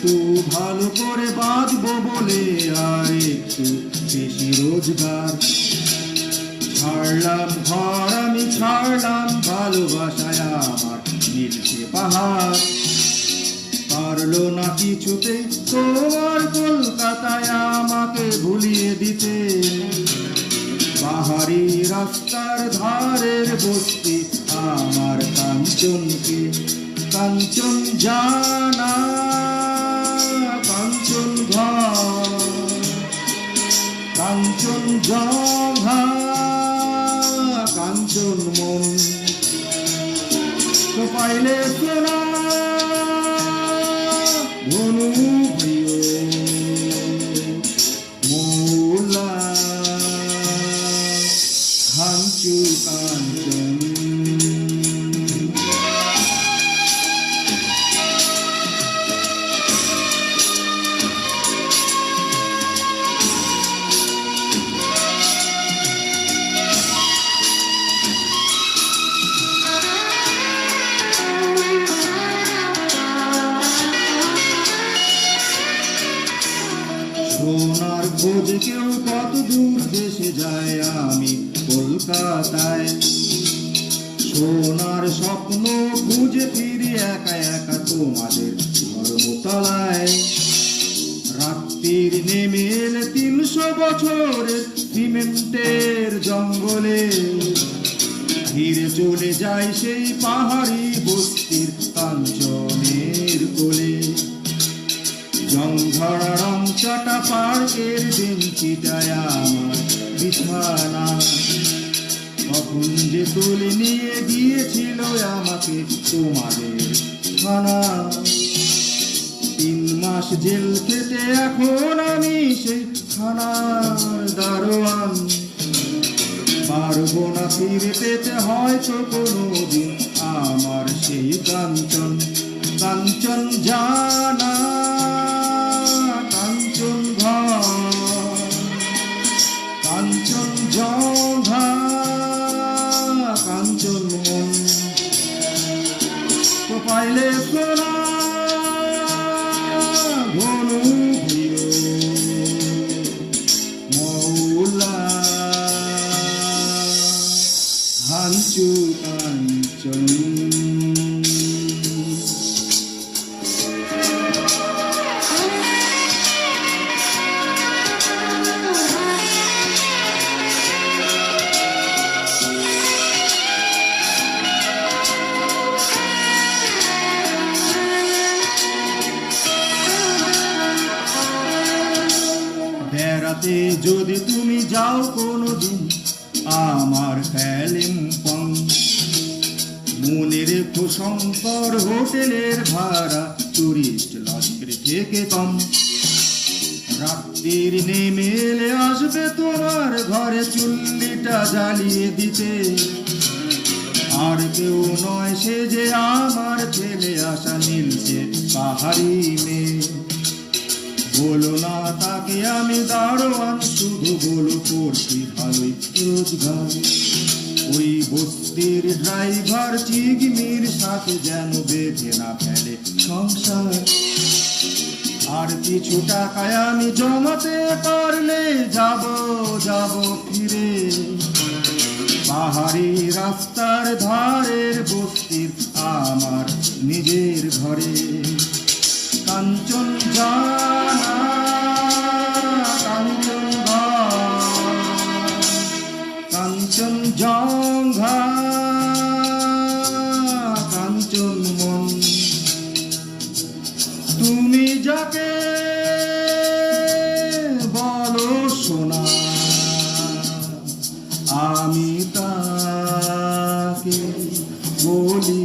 একটু ভালো করে বাঁচবো বলে আর একটু বেশি রোজগার। ছাড়লাম ঘর, আমি ছাড়লাম ভালোবাসায় আমার মিলছে পাহাড়। পারল না কিছুতে তোমার কলকাতায় আমাকে ভুলিয়ে দিতে। পাহাড়ি রাস্তার ধারের বস্তি আমার কাঞ্চনকে। কাঞ্চন জানা কাঞ্চন কাঞ্চন জঘা কাঞ্চন মন। তো পাইলে সোনা ধনু সোনার খোঁজ কেউ কত দূর দেশে যায় আমি কলকাতায়। সোনার স্বপ্ন খুঁজে ফিরি একা একা তোমাদের ধর্মতলায়। রাত্রির নেমে এলে তিনশো বছরের সিমেন্টের জঙ্গলে। ধীরে চলে যায় সেই পাহাড়ি বস্তির বিছানা। কখন যে তুলে নিয়ে গিয়েছিল আমাকে তোমাদের থানা। তিন মাস জেল খেতে এখন আমি সেই থানার দারোয়ান। পারব না ফিরে পেতে হয়তো কোনো দিন হাঞ্চু কাঞ্চন বেড়াতে যদি তুমি যাও কোনোদিন আমার কালিম্পং মনে রেখো শঙ্কর হোটেলের ভাড়া টুরিস্ট লজের থেকে কম। রাত্রির নেমে এলে আসবে তোমার ঘরে চুল্লিটা জ্বালিয়ে দিতে। আর কেউ নয় সে যে আমার ছেলে আসা নীলছে পাহাড়ি মেয়ে। বলো না, তাকে আমি দারোয়ান। শুধু বলো করছি ভালোই রোজগার? ওই বস্তির ড্রাইভার চিগমির সাথে যেন বেঁধে না ফেলে সংসার। আর কিছু টাকায় আমি জমাতে পারলে যাব যাব ফিরে। পাহাড়ি রাস্তার ধারের বস্তির আমার নিজের ঘরে। কাঞ্চন জানা কাঞ্চন কাঞ্চন জঙ্ঘা বলো সোনা আমি তাকে বলি